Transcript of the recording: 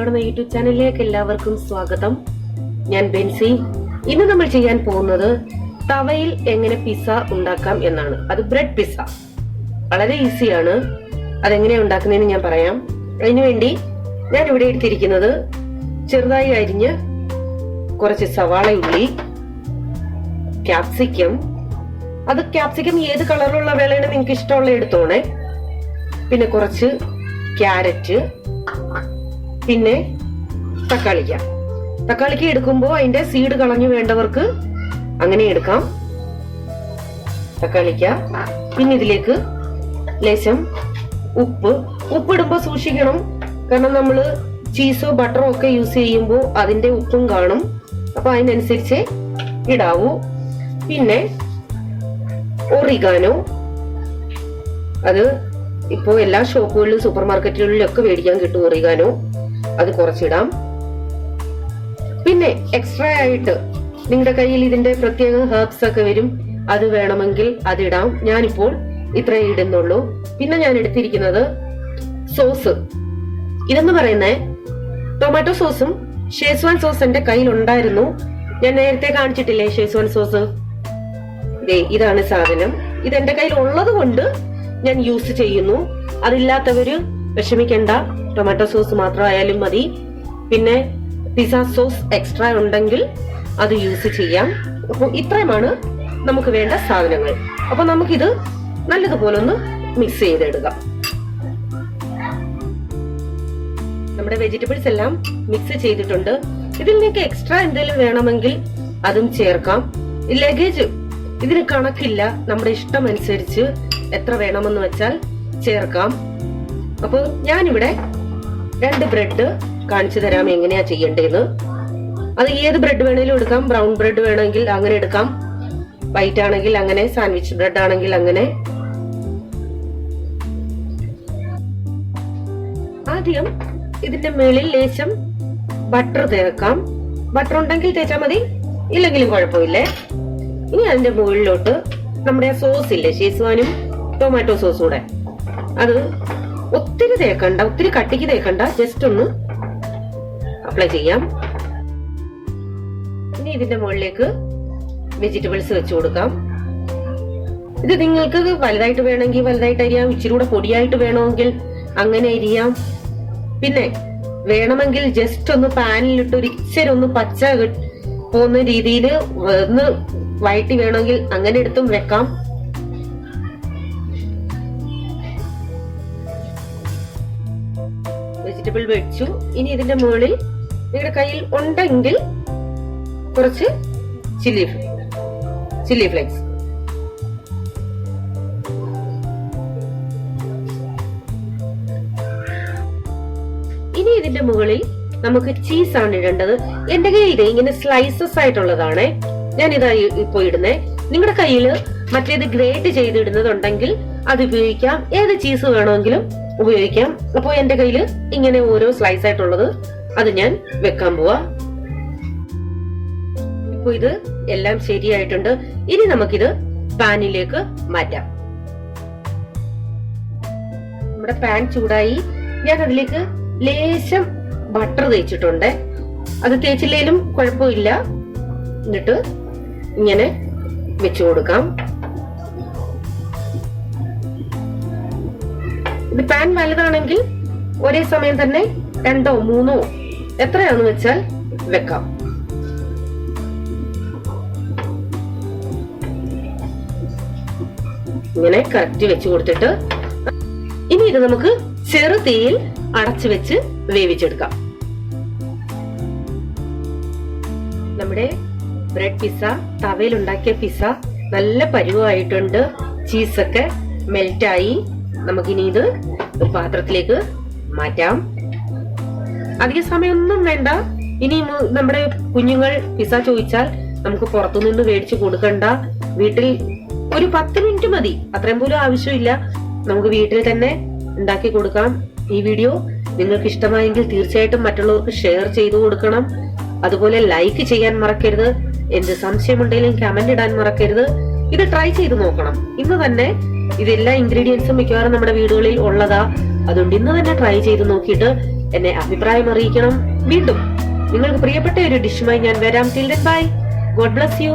വീട്ടിലോടുന്ന YouTube ചാനലിലേക്ക് എല്ലാവർക്കും സ്വാഗതം. ഞാൻ ബെൻസി. ഇന്ന് നമ്മൾ ചെയ്യാൻ പോകുന്നത് തവയിൽ എങ്ങനെ പിസ്സ ഉണ്ടാക്കാം എന്നാണ്. അത് ബ്രെഡ് പിസ്സ. വളരെ ഈസിയാണ്. അതെങ്ങനെ ഉണ്ടാക്കുന്നതെന്ന് ഞാൻ പറയാം. അതിനുവേണ്ടി ഞാൻ ഇവിടെ എടുത്തിരിക്കുന്നത് ചെറുതായി അരിഞ്ഞ് കുറച്ച് സവാള ഉള്ളി ക്യാപ്സിക്കം അത് ക്യാപ്സിക്കം ഏത് കളറിലുള്ള വേളയാണ് നിങ്ങൾക്ക് ഇഷ്ടമുള്ള എടുത്തോണേ. പിന്നെ കുറച്ച് ക്യാരറ്റ് പിന്നെ തക്കാളിക്ക. തക്കാളിക്ക എടുക്കുമ്പോൾ അതിന്റെ സീഡ് കളഞ്ഞു വേണ്ടവർക്ക് അങ്ങനെ എടുക്കാം. തക്കാളിക്ക. പിന്നെ ഇതിലേക്ക് ലേശം ഉപ്പ്. ഉപ്പ് ഇടുമ്പോൾ സൂക്ഷിക്കണം. കാരണം നമ്മൾ ചീസോ ബട്ടറോ ഒക്കെ യൂസ് ചെയ്യുമ്പോൾ അതിന്റെ ഉപ്പും കാണും. അപ്പൊ അതിനനുസരിച്ച് ഇടാവൂ. പിന്നെ ഒറിഗാനോ അത് ഇപ്പോ എല്ലാ ഷോപ്പുകളിലും സൂപ്പർ മാർക്കറ്റുകളിലും ഒക്കെ മേടിക്കാൻ കിട്ടും ഒറിഗാനോ അത് കുറച്ചിടാം. പിന്നെ എക്സ്ട്രാ ആയിട്ട് നിങ്ങളുടെ കയ്യിൽ ഇതിന്റെ പ്രത്യേക ഹെർബ്സ് ഒക്കെ വരും. അത് വേണമെങ്കിൽ അതിടാം. ഞാനിപ്പോൾ ഇത്രേ ഇടുന്നുള്ളൂ. പിന്നെ ഞാൻ എടുത്തിരിക്കുന്നത് സോസ് ഇതെന്ന് പറയുന്നേ ടൊമാറ്റോ സോസും ഷേസ്വാൻ സോസ് എന്റെ കയ്യിൽ ഉണ്ടായിരുന്നു ഞാൻ നേരത്തെ കാണിച്ചിട്ടില്ലേ ഷേസ്വാൻ സോസ് ദേ ഇതാണ് സാധനം. ഇത് എന്റെ കയ്യിൽ ഉള്ളത് കൊണ്ട് ഞാൻ യൂസ് ചെയ്യുന്നു. അതില്ലാത്തവര് വിഷമിക്കണ്ട. ടൊമാറ്റോ സോസ് മാത്രമായാലും മതി. പിന്നെ പിസ സോസ് എക്സ്ട്രാ ഉണ്ടെങ്കിൽ അത് യൂസ് ചെയ്യാം. അപ്പൊ ഇത്രയുമാണ് നമുക്ക് വേണ്ട സാധനങ്ങൾ. അപ്പൊ നമുക്കിത് നല്ലതുപോലെ ഒന്ന് മിക്സ് ചെയ്തെടുക്കാം. നമ്മുടെ വെജിറ്റബിൾസ് എല്ലാം മിക്സ് ചെയ്തിട്ടുണ്ട്. ഇതിൽ നിങ്ങൾക്ക് എക്സ്ട്രാ എന്തെങ്കിലും വേണമെങ്കിൽ അതും ചേർക്കാം. ലഗേജ് ഇതിന് കണക്കില്ല. നമ്മുടെ ഇഷ്ടം അനുസരിച്ച് എത്ര വേണമെന്ന് വെച്ചാൽ ചേർക്കാം. അപ്പോൾ ഞാനിവിടെ രണ്ട് ബ്രെഡ് കാണിച്ചു തരാം എങ്ങനെയാ ചെയ്യേണ്ടതെന്ന് അത് ഏത് ബ്രെഡ് വേണേലും എടുക്കാം. ബ്രൗൺ ബ്രെഡ് വേണമെങ്കിൽ അങ്ങനെ എടുക്കാം. വൈറ്റ് ആണെങ്കിൽ അങ്ങനെ സാൻഡ്വിച്ച് ബ്രെഡ് ആണെങ്കിൽ അങ്ങനെ. ആദ്യം ഇതിന്റെ മേളിൽ ലേശം ബട്ടർ തേക്കാം. ബട്ടർ ഉണ്ടെങ്കിൽ തേച്ചാൽ മതി. ഇല്ലെങ്കിലും കുഴപ്പമില്ലേ? ഇനി അതിന്റെ മുകളിലോട്ട് നമ്മുടെ സോസ് ഇല്ലേ ഷേസ്വാനും ടൊമാറ്റോ സോസും കൂടെ. അത് ഒത്തിരി തേക്കണ്ട ഒത്തിരി കട്ടിക്ക് തേക്കണ്ട. ജസ്റ്റ് ഒന്ന് അപ്ലൈ ചെയ്യാം. ഇനി ഇതിന്റെ മുകളിലേക്ക് വെജിറ്റബിൾസ് വെച്ചു കൊടുക്കാം. ഇത് നിങ്ങൾക്ക് വലുതായിട്ട് വേണമെങ്കിൽ വലുതായിട്ട് അരിയാം ഇച്ചിരി കൂടെ പൊടിയായിട്ട് വേണമെങ്കിൽ അങ്ങനെ അരിയാം. പിന്നെ വേണമെങ്കിൽ ജസ്റ്റ് ഒന്ന് പാനിലിട്ട് ഒരു ഇച്ചിരി ഒന്ന് പച്ച പോകുന്ന രീതിയിൽ ഒന്ന് വയറ്റി വേണമെങ്കിൽ അങ്ങനെ എടുത്തും വെക്കാം. വെജിറ്റബിൾ വെച്ചു. ഇനി ഇതിന്റെ മുകളിൽ നിങ്ങളുടെ കയ്യിൽ ഉണ്ടെങ്കിൽ കുറച്ച് ചില്ലി ഫ്ലേക്സ് ചില്ലി ഫ്ലേക്സ് ഇനി ഇതിന്റെ മുകളിൽ നമുക്ക് ചീസ് ആണ് ഇടേണ്ടത്. എന്റെ കയ്യിൽ ഇത് ഇങ്ങനെ സ്ലൈസസ് ആയിട്ടുള്ളതാണ്. ഞാൻ ഇതാ ഇപ്പൊ ഇടുന്നേ. നിങ്ങളുടെ കയ്യിൽ മറ്റേത് ഗ്രേറ്റ് ചെയ്തിടുന്നതുണ്ടെങ്കിൽ അത് ഉപയോഗിക്കാം. ഏത് ചീസ് വേണമെങ്കിലും ഉപയോഗിക്കാം. അപ്പോൾ എന്റെ കയ്യിൽ ഇങ്ങനെ ഓരോ സ്ലൈസ് ആയിട്ടുള്ളത് അത് ഞാൻ വെക്കാൻ പോവാ. ഇപ്പൊ ഇത് എല്ലാം ശരിയായിട്ടുണ്ട്. ഇനി നമുക്കിത് പാനിലേക്ക് മാറ്റാം. നമ്മുടെ പാൻ ചൂടായി. ഞാൻ അതിലേക്ക് ലേശം ബട്ടർ തേച്ചിട്ടുണ്ട്. അത് തേച്ചില്ലേലും കുഴപ്പമില്ല. എന്നിട്ട് ഇങ്ങനെ വെച്ചു കൊടുക്കാം. ഇത് പാൻ വലുതാണെങ്കിൽ ഒരേ സമയം തന്നെ രണ്ടോ മൂന്നോ എത്രയാണെന്ന് വെച്ചാൽ വെക്കാം. ഇങ്ങനെ കറക്റ്റ് വെച്ച് കൊടുത്തിട്ട് ഇനി ഇത് നമുക്ക് ചെറു തീയിൽ അടച്ചു വെച്ച് വേവിച്ചെടുക്കാം. നമ്മുടെ ബ്രെഡ് പിസ്സ തവയിൽ ഉണ്ടാക്കിയ പിസ്സ നല്ല പരുവായിട്ടുണ്ട്. ചീസൊക്കെ മെൽറ്റായി നമുക്കിനി ഇത് ഒരു പാത്രത്തിലേക്ക് മാറ്റാം. അധിക സമയമൊന്നും വേണ്ട. ഇനി നമ്മുടെ കുഞ്ഞുങ്ങൾ പിസ ചോദിച്ചാൽ നമുക്ക് പുറത്തുനിന്ന് മേടിച്ചു കൊടുക്കണ്ട. വീട്ടിൽ ഒരു പത്ത് മിനിറ്റ് മതി. അത്രയും പോലും ആവശ്യമില്ല. നമുക്ക് വീട്ടിൽ തന്നെ ഉണ്ടാക്കി കൊടുക്കാം ഈ വീഡിയോ. നിങ്ങൾക്ക് ഇഷ്ടമായെങ്കിൽ തീർച്ചയായിട്ടും മറ്റുള്ളവർക്ക് ഷെയർ ചെയ്തു കൊടുക്കണം. അതുപോലെ ലൈക്ക് ചെയ്യാൻ മറക്കരുത്. എന്ത് സംശയമുണ്ടെങ്കിലും കമന്റ് ഇടാൻ മറക്കരുത്. ഇത് ട്രൈ ചെയ്ത് നോക്കണം. ഇന്ന് തന്നെ ഇതെല്ലാ ഇൻഗ്രീഡിയൻസും മിക്കവാറും നമ്മുടെ വീടുകളിൽ ഉള്ളതാ. അതുകൊണ്ട് ഇന്ന് തന്നെ ട്രൈ ചെയ്ത് നോക്കിയിട്ട് എന്നെ അഭിപ്രായം അറിയിക്കണം. വീണ്ടും നിങ്ങൾക്ക് പ്രിയപ്പെട്ട ഒരു ഡിഷുമായി ഞാൻ വരാം. Till bye God bless you